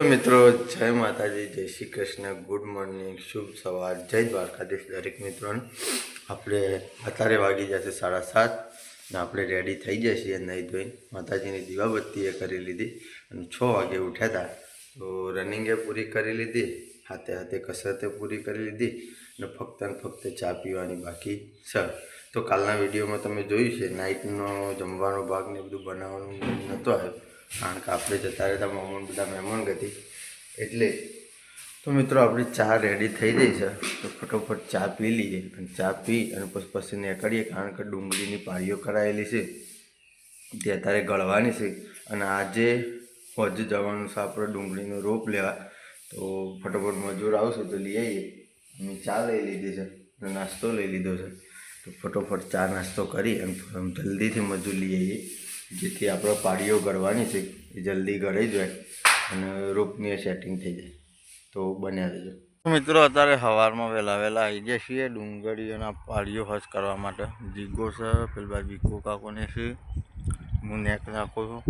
મિત્રો, જય માતાજી, જય શ્રી કૃષ્ણ. ગુડ મોર્નિંગ શુભ સવાર. જય દ્વારકાધીશ દરેક મિત્રોને. આપણે અત્યારે વાગી જશે સાડા સાત ને આપણે રેડી થઈ જઈએ નહીં ધોઈને. માતાજીની દીવાબત્તી એ કરી લીધી અને છ વાગે ઉઠ્યા હતા તો રનિંગે પૂરી કરી લીધી, હાથે હાથે કસરતે પૂરી કરી લીધી અને ફક્ત ને ફક્ત ચા પીવાની બાકી છે. તો કાલના વિડીયોમાં તમે જોયું છે નાઇટનો જમવાનો ભાગ ને બધું બનાવવાનું નહોતો આવ્યો. કારણ કે આપણે જતા રહેતા મહેમાન, બધા મહેમાન ગતિ. એટલે તો મિત્રો, આપણી ચા રેડી થઈ ગઈ છે. તો ફટોફટ ચા પી લઈએ અને ચા પી અને પછી પછી નીકળીએ કારણ કે ડુંગળીની પાળીઓ કરાયેલી છે. તે અત્યારે ગળવાની છે અને આજે હોજ જવાનું છે, આપણે ડુંગળીનો રોપ લેવા. તો ફટોફટ મજૂર આવશે તો લઈ આવીએ. અમે ચા લઈ લીધી છે અને નાસ્તો લઈ લીધો છે. તો ફટોફટ ચા નાસ્તો કરી અને જલ્દીથી મજૂર લઈ આવીએ. જેથી આપણે પાડીઓ ગળવાની છે એ જલ્દી ગળી જાય અને રોપની સેટિંગ થઈ જાય. તો બન્યા રહેજો. મિત્રો અત્યારે સવારમાં વહેલા વહેલા આવી ગયા છીએ ડુંગળીઓના પાડીઓ હજ કરવા માટે. જીગો છે પેલી બાજુ બીકો કાકોને છે. હું નેક નાખું છું.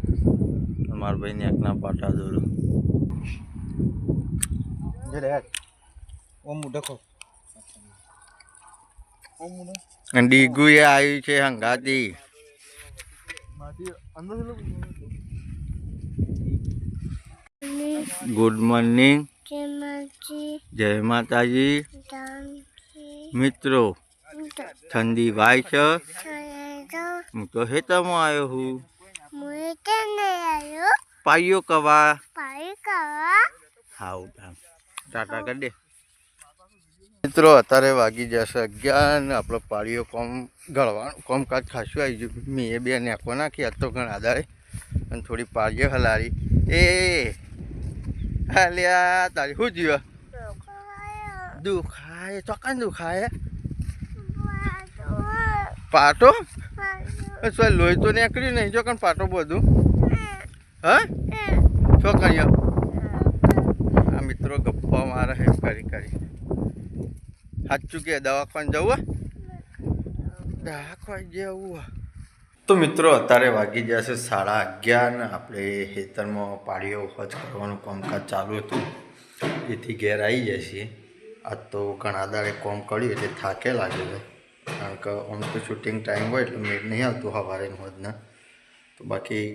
મારા ભાઈ નેકના પાટા દોરું. ડીગુ એ આવ્યું છે હંગાતી. ગુડ મોર્નિંગ જેમાંથી જય માતાજી ડાંકી મિત્રો ઠંડી વાય છે થયેલો હું તો હેતામાં આવ્યો છું મુએ તેને આવ્યો પાઈયો કવા પાઈ કરવા હાઉ ટાટા કરી દે મિત્રો અત્યારે વાગી જશે અગિયાર ને આપણો પાળીઓ કોમ ગળવાનું કોમકાજ ખાસું આવી ગયું. મેં એ બે નેકો નાખી હતો ઘણા આધારે અને થોડી પાળીઓ હલારી એ હાલ્યા તારી શું જીવ દુખાય ચોકાન દુખાય. પાટો? શું લોહી તો નીકળ્યું નહીં ચોકન પાટો બધું. હા? શું આ મિત્રો ગપ્પા મારે હે કરી કરી. સાચું કે, દવાખાને જવું દવાખાને જવું તો મિત્રો, અત્યારે વાગી જશે સાડા અગિયાર ને આપણે ખેતરમાં પાડીઓ હજ કરવાનું કામકાજ ચાલુ હતું. એથી ઘેર આવી જાય છીએ. આજ તો ઘણા દાડે કોમ કર્યું એટલે થાકે લાગે છે. કારણ કે આમ તો શૂટિંગ ટાઈમ હોય એટલે મેળ નહીં આવતું સવારે હોજના તો બાકી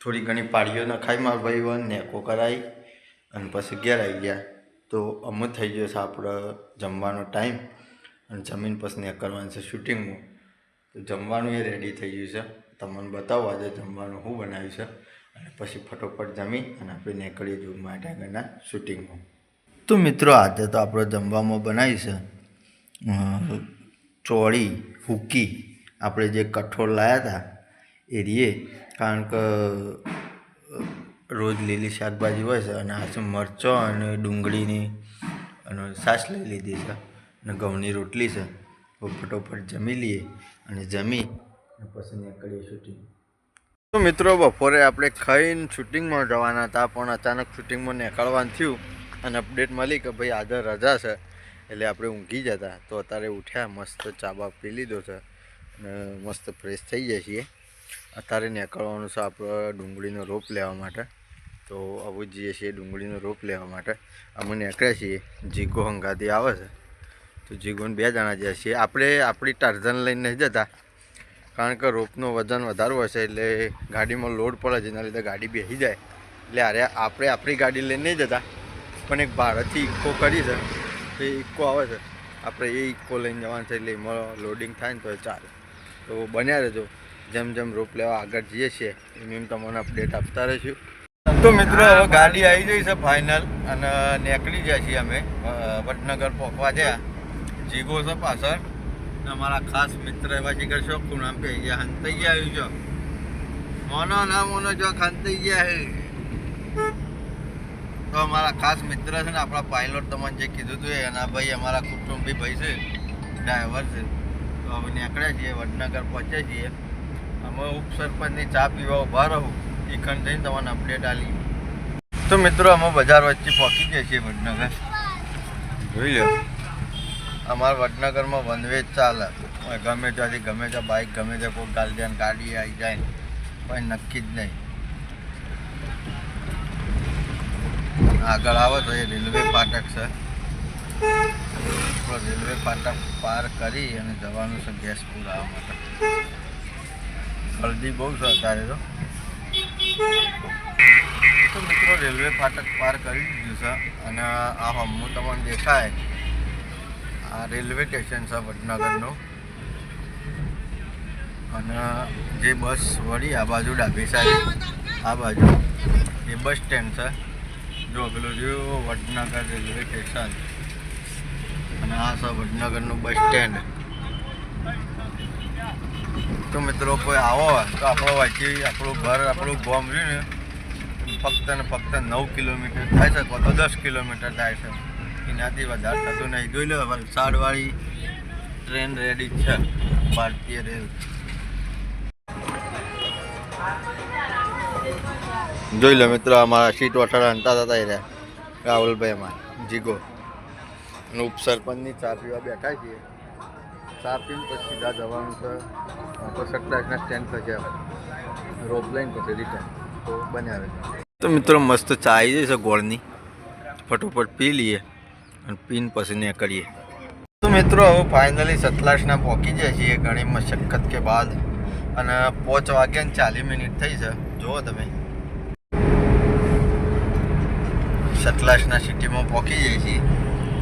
થોડી ઘણી પાડીઓ નખાઈ માર ભાઈ વન નેકો કરાવી અને પછી ઘેર આવી ગયા. તો અમુક થઈ ગયો છે આપણો જમવાનો ટાઈમ અને જમીન પસંદ કરવાનું છે શૂટિંગનું. તો જમવાનું એ રેડી થઈ ગયું છે. તમને બતાવો આજે જમવાનું શું બનાવ્યું છે અને પછી ફટોફટ જમી અને આપણે નીકળી જવું માટે આગળના શૂટિંગમાં. તો મિત્રો આજે તો આપણે જમવામાં બનાવી છે ચોળી હુકી આપણે જે કઠોળ લાવ્યા હતા એ રીએ. કારણ કે રોજ લીલી શાકભાજી હોય છે અને આ મરચો અને ડુંગળીની અને સાસ લઈ લીધી છે અને ઘઉંની રોટલી છે. ફટોફટ જમી લઈએ અને જમી પછી કરીએ શૂટિંગ તો મિત્રો, બપોરે આપણે ખાઈને શૂટિંગમાં જવાના હતા, પણ અચાનક શૂટિંગમાં નીકળવાનું થયું અને અપડેટ મળી કે ભાઈ આજે રજા છે, એટલે આપણે ઊંઘી જતા. તો અત્યારે ઉઠ્યા, મસ્ત ચા બા પી લીધો છે અને મસ્ત ફ્રેશ થઈ જાય છીએ. અત્યારે નીકળવાનું છે આપણે ડુંગળીનો રોપ લેવા માટે. તો આવું જઈએ છીએ ડુંગળીનો રોપ લેવા માટે. અમે નીકળ્યા છીએ. જીગો હંગાથી આવે છે. તો જીગોને બે જણા જઈએ છીએ. આપણે આપણી ટાર્ઝન લઈને નહીં જતા. કારણ કે રોપનું વજન વધારવું હશે એટલે ગાડીમાં લોડ પડે જેના લીધે ગાડી બેસી જાય. એટલે અરે આપણે આપણી ગાડી લઈને નહીં જતા. પણ એક ભારતથી ઇકો કરી છે. તો એ ઇકો આવે છે. આપણે એ ઇકો લઈને જવાનું છે એટલે એમાં લોડિંગ થાય ને તો ચાલે. તો બન્યા રહેજો. જેમ જેમ રૂપ લેવા આગળ જઈએ છીએ, એમ એમ તમને અપડેટ આપતા રહીશું. તો મિત્રો, હવે ગાડી આવી ગઈ છે ફાઇનલ અને નીકળી ગયા છીએ અમે વડનગર પહોંચવા ગયા જીગો છે પાછળ અમારા ખાસ મિત્ર એવા જીગર છો નામ પે ગયા હંતાઈ ગયા. આવ્યું છો મોનો ના મોનો જો ખંતાઈ ગયા હે. તો અમારા ખાસ મિત્ર છે ને, આપણા પાયલોટ તમને જે કીધું હતું એના ભાઈ અમારા કુટુંબી ભાઈ છે ડ્રાઈવર છે. તો હવે નીકળ્યા છીએ, વડનગર પહોંચ્યા છીએ. અમે ઉપસરપંચની ચા પીવા ઊભા રહું. એ ખંડ થઈને તમને અપડેટ આલી. તો મિત્રો અમે બજાર વચ્ચે પહોંચી ગયા છીએ વડનગર. જોઈ લો. અમારા વડનગરમાં વનવેજ ચાલે. ગમે ત્યાંથી ગમે ત્યાં બાઇક ગમે ત્યાં કોઈ ગાડી જાય ગાડી આવી જાય કોઈ નક્કી જ નહીં. આગળ આવો તો એ રેલવે ફાટક છે. રેલવે ફાટક પાર કરી અને જવાનું છે ગેસપુર આવવા માટે. ગળદી બહુ છે. અત્યારે તો મિત્રો, રેલવે ફાટક પાર કરી દીધું છે અને આ હમું તમને દેખાય. આ રેલવે સ્ટેશન છે વડનગરનું. અને જે બસ વળી આ બાજુ ડાબી સાઈડ, આ બાજુ એ બસ સ્ટેન્ડ છે. જો પેલું જો વડનગર રેલવે સ્ટેશન. અને આ છે વડનગરનું બસ સ્ટેન્ડ. તો મિત્રો કોઈ આવો તો આપણો વાંચી, આપણું ઘર, આપણું ગામ રહ્યું ને, ફક્ત ને ફક્ત નવ કિલોમીટર થાય છે તો દસ કિલોમીટર થાય છે. એનાથી વધારે થતું નહીં. જોઈ લો વલસાડવાળી ટ્રેન રેડી છે, ભારતીય રેલ. જોઈ લો મિત્રો, અમારા સીટ વટાડા હંતા હતા એ રાહુલભાઈ અમારા, જીગો. ઉપસરપંચની ચા પીવા બેઠા છીએ. ચા પીને પછી સીધા જવાનું છે. પછી સત્તાવીસના સ્ટેન્ડ રોપ લઈને પછી રિટર્ન તો બનાવે તો મિત્રો મસ્ત ચા આવી જશે ગોળની. ફટોફટ પી લઈએ અને પીને પછી કરીએ તો મિત્રો હવે ફાઇનલી સતલાસના પહોંચી જાય છીએ ઘણી મશક્કત કે બાદ. અને પાંચ વાગ્યા ને ચાલીસ મિનિટ થઈ છે. જુઓ તમે. સતલાસના સિટીમાં પહોંચી જઈએ છીએ.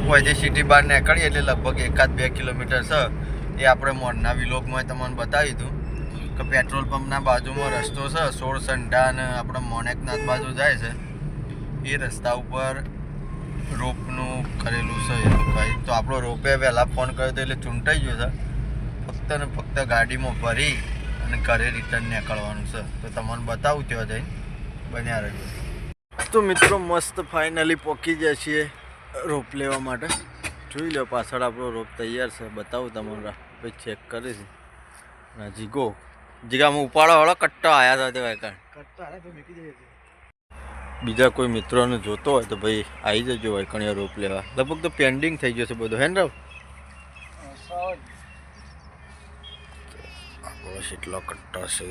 પછી સિટી બહાર નીકળીએ એટલે લગભગ એકાદ બે કિલોમીટર છે. એ આપણે મોરના વિલોકમાં તમને બતાવી હતું કે પેટ્રોલ પંપના બાજુમાં રસ્તો છે, સોળ સંડા અને આપણે મોનેકનાથ બાજુ જાય છે. એ રસ્તા ઉપર રોપનું કરેલું છે એ લોકોએ તો આપણો રોપે વહેલા ફોન કર્યો તો એટલે ચૂંટાઈ ગયો છે. ફક્ત ને ફક્ત ગાડીમાં ભરી અને ઘરે રિટર્ન નીકળવાનું છે. તો તમને બતાવું ત્યાં જઈને. બન્યા રહ્યું તો મિત્રો મસ્ત ફાઇનલી પહોંચી જાય છીએ રોપ લેવા માટે. જોઈ લો પાછળ આપણો રોપ તૈયાર છે. બતાવું તમને. પછી ચેક કરીશ છે. ના જીગો જીગામાં ઉપાડો વાળો કટ્ટો આવ્યા હતા તે વાયકાણ કટ્ટા હારે તો મૂકી દઈએ બીજા કોઈ મિત્રોને જોતો હોય તો ભાઈ આવી જજો વાયકણીયા રોપ લેવા. લગભગ તો પેન્ડિંગ થઈ ગયો છે બધો. હે ને અ, સાવ કટ્ટો છે.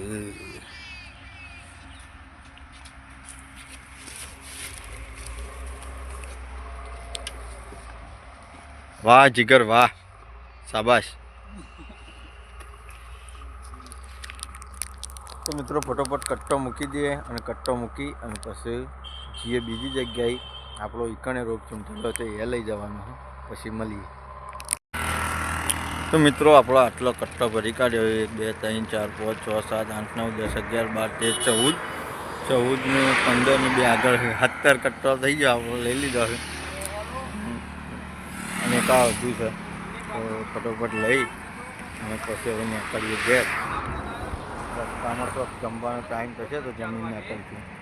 વાહ જીગર વાહ. શાબાશ. તો મિત્રો ફટોફટ કટ્ટો મૂકી દઈએ અને કટ્ટો મૂકી અને પછી જઈએ બીજી જગ્યાએ. આપણો ઈકણે રોગ ચૂંટેલો છે, એ લઈ જવાનો પછી મળીએ. તો મિત્રો આપણો આટલો કટ્ટો ભરી કાઢ્યો. એક, બે, ત્રણ, ચાર, પાંચ, છ, સાત, આઠ, નવ, દસ, અગિયાર, બાર, તેર, ચૌદ. ચૌદનું ને પંદર ને બે આગળ છે. સત્તર કટ્ટો થઈ ગયો. આપણો લઈ લીધો છે. અને કા આ છે. તો ફટોફટ લઈ અને પછી હવે નીકળીએ ઘેર. તો જમવાનો ટાઈમ તો જમીન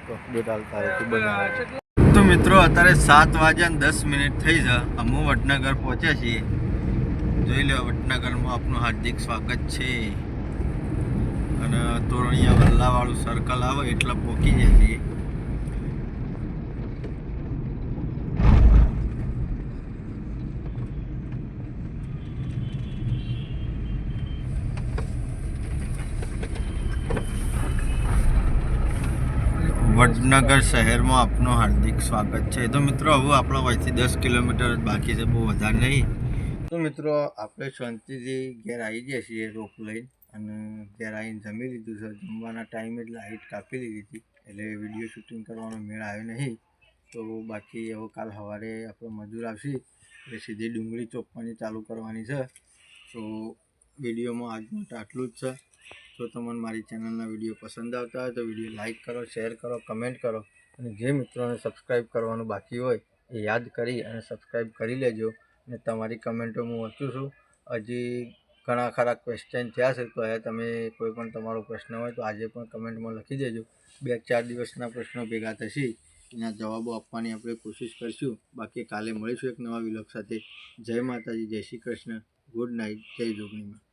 તો બે ચાલતા રહેશું બનાવે તો મિત્રો, અત્યારે સાત વાગ્યા દસ મિનિટ થઈ છે. અમુ વડનગર પહોંચ્યા છીએ. જોઈ લો વડનગરમાં આપનું હાર્દિક સ્વાગત છે. અને તોરણિયા વલ્લાવાળું સર્કલ આવે, એટલે પહોંચી જાય છીએ. વડનગર શહેરમાં આપનું હાર્દિક સ્વાગત છે. તો મિત્રો, હવે આપણો વચ્ચે દસ કિલોમીટર બાકી છે, બહુ વધારે નહીં. તો મિત્રો, આપણે શાંતિથી ઘેર આવી ગયા છીએ રોપ લઈને અને ઘેર આવીને જમી લીધું છે. જમવાના ટાઈમે જ લાઇટ કાપી લીધી હતી, એટલે વીડિયો શૂટિંગ કરવાનો મેળ આવ્યો નહીં. તો બાકી હવે કાલ સવારે આપણો મજૂર આવશે, એટલે સીધી ડુંગળી ચોપવાની ચાલુ કરવાની છે. તો વિડીયોમાં આજ માટે આટલું જ છે. જો તમને મારી ચેનલના વીડિયો પસંદ આવતા હોય તો વીડિયો લાઇક કરો, શેર કરો, કમેન્ટ કરો. અને જે મિત્રોને સબસ્ક્રાઈબ કરવાનું બાકી હોય એ યાદ કરી અને સબસ્ક્રાઈબ કરી લેજો. અને તમારી કમેન્ટો હું વાંચું છું. હજી ઘણા ખરા ક્વેશ્ચન થયા છે, તો હવે તમે કોઈ પણ તમારો પ્રશ્ન હોય તો આજે પણ કમેન્ટમાં લખી દેજો. બે ચાર દિવસના પ્રશ્નો ભેગા થશે. એના જવાબો આપવાની આપણે કોશિશ કરીશું. બાકી કાલે મળીશું એક નવા વિલોક સાથે. જય માતાજી, જય શ્રી કૃષ્ણ. Good night. જય જોગણીમાં.